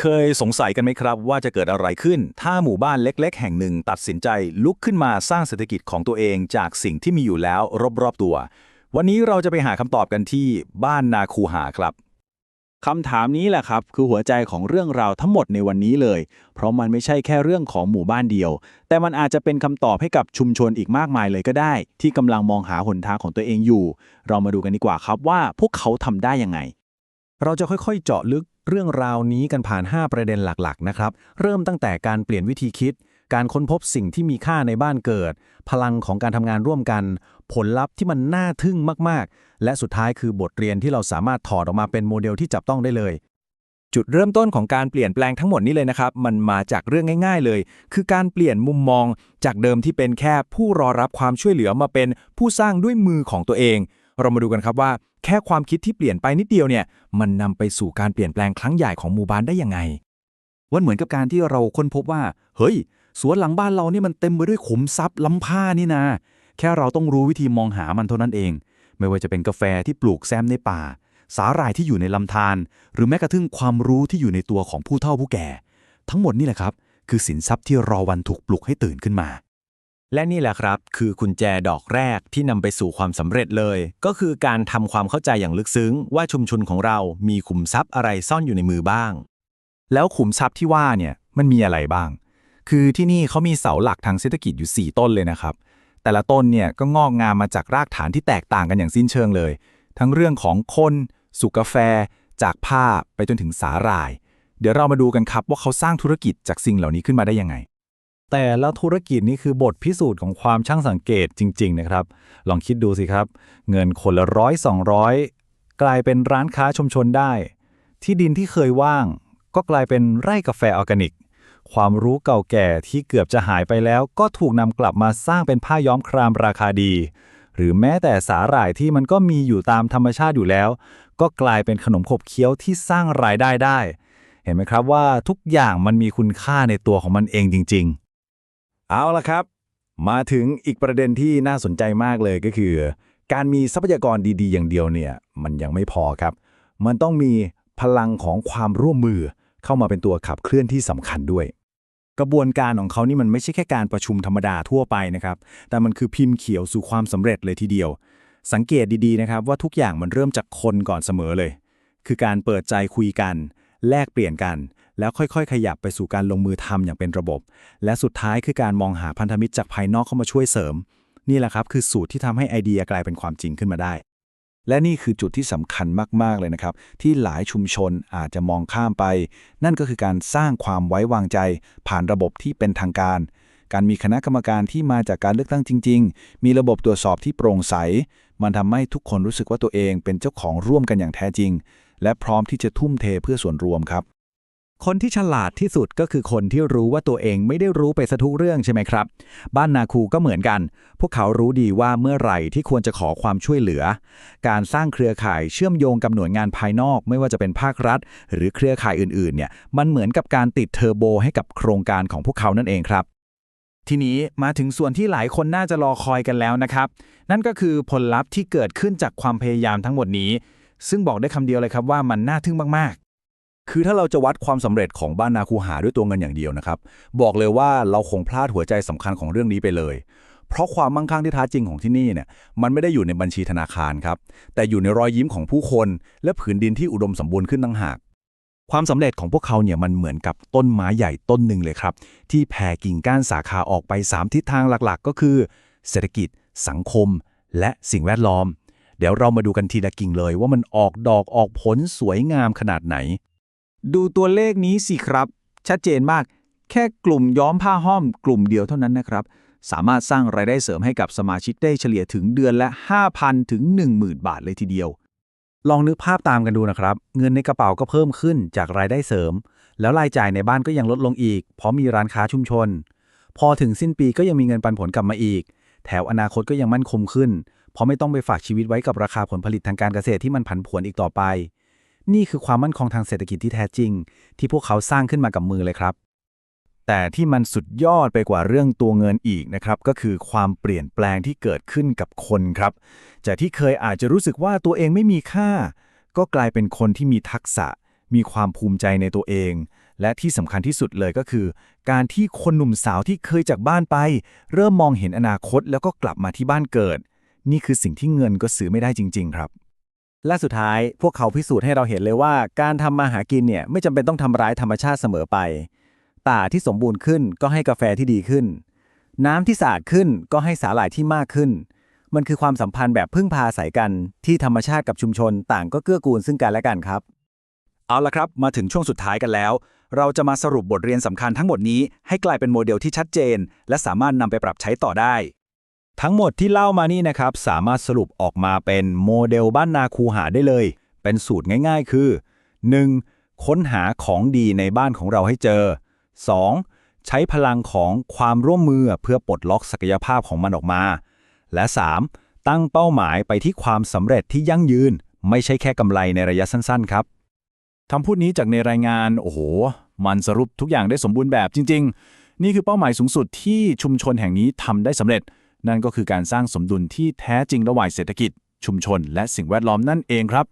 เคยสงสัยกันไหมครับ ว่าจะเกิดอะไรขึ้น ถ้าหมู่บ้านเล็ก ๆ แห่งหนึ่งตัดสินใจลุกขึ้นมาสร้างเศรษฐกิจของตัวเองจากสิ่งที่มีอยู่แล้วรอบๆตัว วันนี้เราจะไปหาคำตอบกันที่บ้านนาคูหาครับคำถามนี้แหละครับ คือหัวใจของเรื่องราวทั้งหมดในวันนี้เลย เพราะมันไม่ใช่แค่เรื่องของหมู่บ้านเดียว แต่มันอาจจะเป็นคำตอบให้กับชุมชนอีกมากมายเลยก็ได้ ที่กำลังมองหาหนทางของตัวเองอยู่ เรามาดูกันดีกว่าครับว่าพวกเขาทำได้ยังไง เราจะค่อยๆ เจาะลึก เรื่องราวนี้กันผ่าน 5 ประเด็นหลักๆ นะครับ เริ่มตั้งแต่การเปลี่ยนวิธีคิด การค้นพบสิ่งที่มีค่าในบ้านเกิด พลังของการทำงานร่วมกัน ผลลัพธ์ที่มันน่าทึ่งมากๆ และสุดท้ายคือบทเรียนที่เราสามารถถอดออกมาเป็นโมเดลที่จับต้องได้เลย จุดเริ่มต้นของการเปลี่ยนแปลงทั้งหมดนี้เลยนะครับ มันมาจากเรื่องง่าย ๆ เลย คือการเปลี่ยนมุมมอง จากเดิมที่เป็นแค่ผู้รอรับความช่วยเหลือมาเป็นผู้สร้างด้วยมือของตัวเอง เรามาดูกันครับว่า แค่ความคิดที่เปลี่ยนไปนิดเดียวเนี่ย มันนำไปสู่การเปลี่ยนแปลงครั้งใหญ่ของหมู่บ้านได้ยังไงวันเหมือนกับการที่เราค้นพบว่า เฮ้ย สวนหลังบ้านเรานี่มันเต็มไปด้วยขุมทรัพย์ล้ำค่านี่นาแค่เราต้องรู้วิธีมองหามันเท่านั้นเอง ไม่ว่าจะเป็นกาแฟที่ปลูกแซมในป่า สาหร่ายที่อยู่ในลำธารหรือแม้กระทั่งความรู้ที่อยู่ในตัวของผู้เฒ่าผู้แก่ ทั้งหมดนี่แหละครับ คือสินทรัพย์ที่รอวันถูกปลุกให้ตื่นขึ้นมา และนี่แหละครับ คือกุญแจดอกแรกที่นำไปสู่ความสำเร็จเลย ก็คือการทำความเข้าใจอย่างลึกซึ้ง ว่าชุมชนของเรามีขุมทรัพย์อะไรซ่อนอยู่ในมือบ้าง แล้วขุมทรัพย์ที่ว่าเนี่ยมันมีอะไรบ้าง คือที่นี่เขามีเสาหลักทางเศรษฐกิจอยู่ 4 ต้นเลยนะครับ แต่ละต้นเนี่ยก็งอกงามมาจากรากฐานที่แตกต่างกันอย่างสิ้นเชิงเลย ทั้งเรื่องของคนสุกาแฟ จากผ้าไปจนถึงสาหร่าย เดี๋ยวเรามาดูกันครับว่าเขาสร้างธุรกิจจากสิ่งเหล่านี้ขึ้นมาได้ยังไง แต่ละธุรกิจนี่คือบทพิสูจน์ของความช่างสังเกตจริง ๆ นะครับ ลองคิดดูสิครับ เงินคนละร้อยสองร้อยกลายเป็นร้านค้าชุมชนได้ ที่ดินที่เคยว่าง ก็กลายเป็นไร่กาแฟออร์แกนิก ความรู้เก่าแก่ที่เกือบจะหายไปแล้ว ก็ถูกนำกลับมาสร้างเป็นผ้าย้อมครามราคาดี หรือแม้แต่สาหร่ายที่มันก็มีอยู่ตามธรรมชาติอยู่แล้ว ก็กลายเป็นขนมขบเคี้ยวที่สร้างรายได้ได้ เห็นไหมครับว่าทุกอย่างมันมีคุณค่าในตัวของมันเองจริง ๆ เอาละครับ มาถึงอีกประเด็นที่น่าสนใจมากเลยก็คือ การมีทรัพยากรดีๆ อย่างเดียวเนี่ยมันยังไม่พอครับ มันต้องมีพลังของความร่วมมือเข้ามาเป็นตัวขับเคลื่อนที่สำคัญด้วย กระบวนการของเขานี่มันไม่ใช่แค่การประชุมธรรมดาทั่วไปนะครับ แต่มันคือพิมพ์เขียวสู่ความสำเร็จเลยทีเดียว สังเกตดีๆนะครับว่าทุกอย่างมันเริ่มจากคนก่อนเสมอเลย คือการเปิดใจคุยกัน แลกเปลี่ยนกัน แล้วค่อยๆ ขยับไปสู่การลงมือทำอย่างเป็นระบบ และสุดท้ายคือการมองหาพันธมิตรจากภายนอกเข้ามาช่วยเสริม นี่แหละครับคือสูตรที่ทำให้ไอเดียกลายเป็นความจริงขึ้นมาได้ และนี่คือจุดที่สำคัญมากๆเลยนะครับ ที่หลายชุมชนอาจจะมองข้ามไป นั่นก็คือการสร้างความไว้วางใจ ผ่านระบบที่เป็นทางการ การมีคณะกรรมการที่มาจากการเลือกตั้งจริง ๆ มีระบบตรวจสอบที่โปร่งใส มันทำให้ทุกคนรู้สึกว่าตัวเองเป็นเจ้าของร่วมกันอย่างแท้จริง และพร้อมที่จะทุ่มเทเพื่อส่วนรวมครับ คนที่ฉลาดที่สุดก็คือคนที่รู้ว่าตัวเองไม่ได้รู้ไปซะทุกเรื่องใช่ไหมครับ บ้านนาคูก็เหมือนกัน พวกเขารู้ดีว่าเมื่อไหร่ที่ควรจะขอความช่วยเหลือ การสร้างเครือข่ายเชื่อมโยงกับหน่วยงานภายนอก ไม่ว่าจะเป็นภาครัฐ หรือเครือข่ายอื่นๆเนี่ยมันเหมือนกับการติดเทอร์โบให้กับโครงการของพวกเขานั่นเองครับ ทีนี้มาถึงส่วนที่หลายคนน่าจะรอคอยกันแล้วนะครับ นั่นก็คือผลลัพธ์ที่เกิดขึ้นจากความพยายามทั้งหมดนี้ ซึ่งบอกได้คำเดียวเลยครับว่ามันน่าทึ่งมาก คือถ้าเราจะวัดความสำเร็จของบ้านนาคูหาด้วยตัวเงินอย่างเดียวนะครับ บอกเลยว่าเราคงพลาดหัวใจสำคัญของเรื่องนี้ไปเลย เพราะความมั่งคั่งที่แท้จริงของที่นี่เนี่ยมันไม่ได้อยู่ในบัญชีธนาคารครับ แต่อยู่ในรอยยิ้มของผู้คน และผืนดินที่อุดมสมบูรณ์ขึ้นตั้งหาก ความสำเร็จของพวกเขาเนี่ยมันเหมือนกับต้นไม้ใหญ่ต้นหนึ่งเลยครับ ที่แผ่กิ่งก้านสาขาออกไป 3 ทิศทางหลักๆ ก็คือ เศรษฐกิจ สังคม และสิ่งแวดล้อม เดี๋ยวเรามาดูกันทีละกิ่งเลยว่ามันออกดอกออกผลสวยงามขนาดไหน ดูตัวเลขนี้สิครับ ชัดเจนมาก แค่กลุ่มย้อมผ้าห้อมกลุ่มเดียวเท่านั้นนะครับ สามารถสร้างรายได้เสริมให้กับสมาชิกได้เฉลี่ยถึงเดือนละ 5,000 ถึง 10,000 บาทเลยทีเดียว ลองนึกภาพตามกันดูนะครับ เงินในกระเป๋าก็เพิ่มขึ้นจากรายได้เสริม แล้วรายจ่ายในบ้านก็ยังลดลงอีก เพราะมีร้านค้าชุมชน พอถึงสิ้นปีก็ยังมีเงินปันผลกลับมาอีก แถวอนาคตก็ยังมั่นคงขึ้น เพราะไม่ต้องไปฝากชีวิตไว้กับราคาผลผลิตทางการเกษตรที่มันผันผวนอีกต่อไป นี่คือความมั่นคงทางเศรษฐกิจที่แท้จริง ที่พวกเขาสร้างขึ้นมากับมือเลยครับ แต่ที่มันสุดยอดไปกว่าเรื่องตัวเงินอีกนะครับ ก็คือความเปลี่ยนแปลงที่เกิดขึ้นกับคนครับ จากที่เคยอาจจะรู้สึกว่าตัวเองไม่มีค่า ก็กลายเป็นคนที่มีทักษะ มีความภูมิใจในตัวเอง และที่สำคัญที่สุดเลยก็คือ การที่คนหนุ่มสาวที่เคยจากบ้านไป เริ่มมองเห็นอนาคตแล้วก็กลับมาที่บ้านเกิด นี่คือสิ่งที่เงินก็ซื้อไม่ได้จริง ๆ ครับ และสุดท้ายพวกเขาพิสูจน์ให้เราเห็นเลยว่า การทำมาหากินเนี่ยไม่จำเป็นต้องทำร้ายธรรมชาติเสมอไป ป่าที่สมบูรณ์ขึ้นก็ให้กาแฟที่ดีขึ้น น้ำที่สะอาดขึ้นก็ให้สาหร่ายที่มากขึ้น มันคือความสัมพันธ์แบบพึ่งพาอาศัยกันที่ธรรมชาติกับชุมชนต่างก็เกื้อกูลซึ่งกันและกันครับ เอาละครับ มาถึงช่วงสุดท้ายกันแล้ว เราจะมาสรุปบทเรียนสำคัญทั้งหมดนี้ให้กลายเป็นโมเดลที่ชัดเจน และสามารถนำไปปรับใช้ต่อได้ ทั้งหมดที่เล่ามานี่นะครับ สามารถสรุปออกมาเป็นโมเดลบ้านนาคูหาได้เลย เป็นสูตรง่ายๆ คือ 1. ค้นหาของดีในบ้านของเราให้เจอ 2. ใช้พลังของความร่วมมือเพื่อปลดล็อกศักยภาพของมันออกมา และ 3. ตั้งเป้าหมายไปที่ความสำเร็จที่ยั่งยืน ไม่ใช่แค่กำไรในระยะสั้น ๆ ครับคำพูดนี้จากในรายงาน โอ้โห มันสรุปทุกอย่างได้สมบูรณ์แบบจริง ๆ นี่คือเป้าหมายสูงสุดที่ชุมชนแห่งนี้ทำได้สำเร็จ นั่นก็คือการสร้างสมดุลที่แท้จริงระหว่างเศรษฐกิจ ชุมชน และสิ่งแวดล้อมนั่นเองครับ